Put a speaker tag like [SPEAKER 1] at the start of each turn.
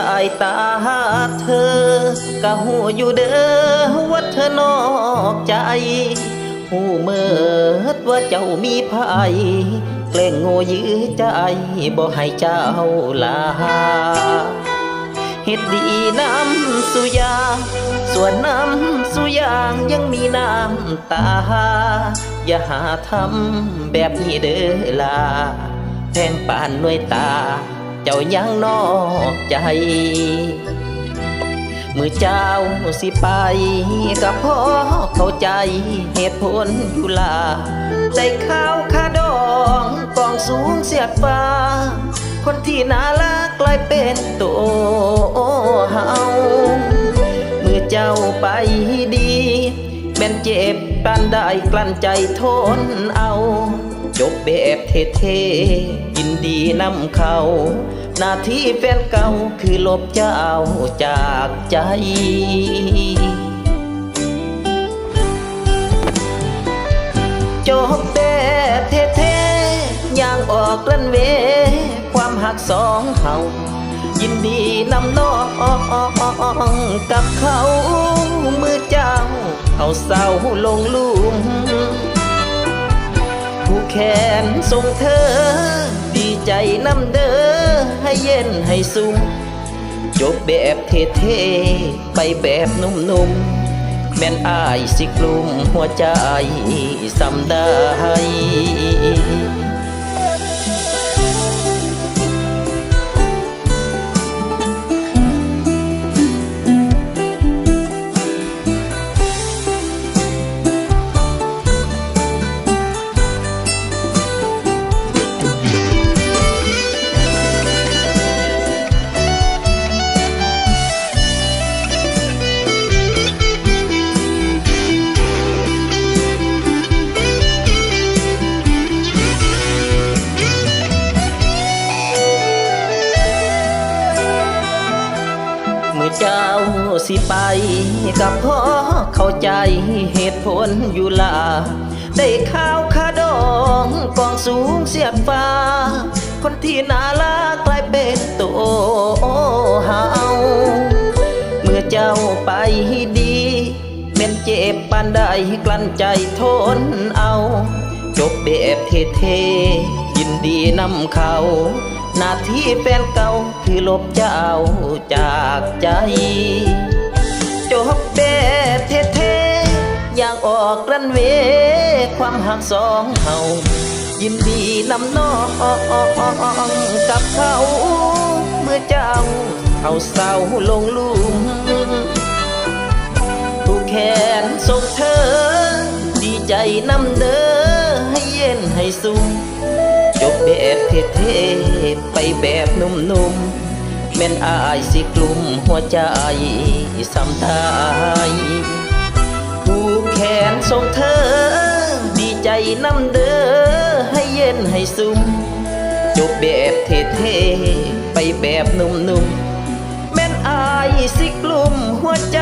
[SPEAKER 1] ายตาเธอกะหูอยู่เด้อว่าเธอนอกใจ หูเมิดว่าเจ้ามีภัยเกล้งโง่ยื้อใจบ่ให้เจ้าลาเฮ็ดดีน้ำสุยา ส่วนน้ำสุยางยังมีน้ำตา อย่าหาทำแบบนี้เด้อลาแทงป่านหน่วยตา เจ้ายังนอกใจ มือเจ้าสิไปกับพ่อเข้าใจเหตุผลอยู่ลาใจข้าวคาดองกองสูงเสียดฟ้า คนที่น่ารักกลายเป็นตัวเฮาเมื่อเจ้าไปดีแม่นเจ็บปานได้กลั้นใจทนเอา บแบบเท่ๆยินดีนำเขา หน้าที่แฟนเก่าคือลบเจ้าจากใจจบแบบเท่ๆย่างออกลันเว ความหักสองเฮายินดีนำน้องกับเขา มือเจ้า เอาเศร้าลงลุ่ม ผู้แขนส่งเธอ ดีใจนำเด้อให้เย็นให้สุมจบแบบเท่ๆไปแบบนุ่มๆแม่นอายสิกลุ่มหัวใจสำได้ สิไปกับพ่อเข้าใจเหตุผลอยู่ลา ได้ข้าวคาดองกองสูงเสียดฟ้า คนที่น่ารักกลายเป็นตัวเฮาเมื่อเจ้าไปดีเม่นเจ็บปานใดกลั้นใจทนเอา จบแบบเท่ๆยินดีนำเขาหน้าที่แฟนเก่าคือลบเจ้าจากใจ ความหักสองเฮายินดีนำน้องกับเขา เมื่อเจ้าเอาเศร้าลงลุมผู้แขนส่งเธอ ดีใจนำเด้อให้เย็นให้สุมจบแบบเท่ๆไปแบบนุ่มๆแม่นอายสิกลุ่มหัวใจสำทายผู้แขนส่งเธอ น้ำเด้อให้เย็นให้ซุ่มจบแบบเท่ๆไปแบบนุ่มๆแม่นอายสิกลุ่มหัวใจ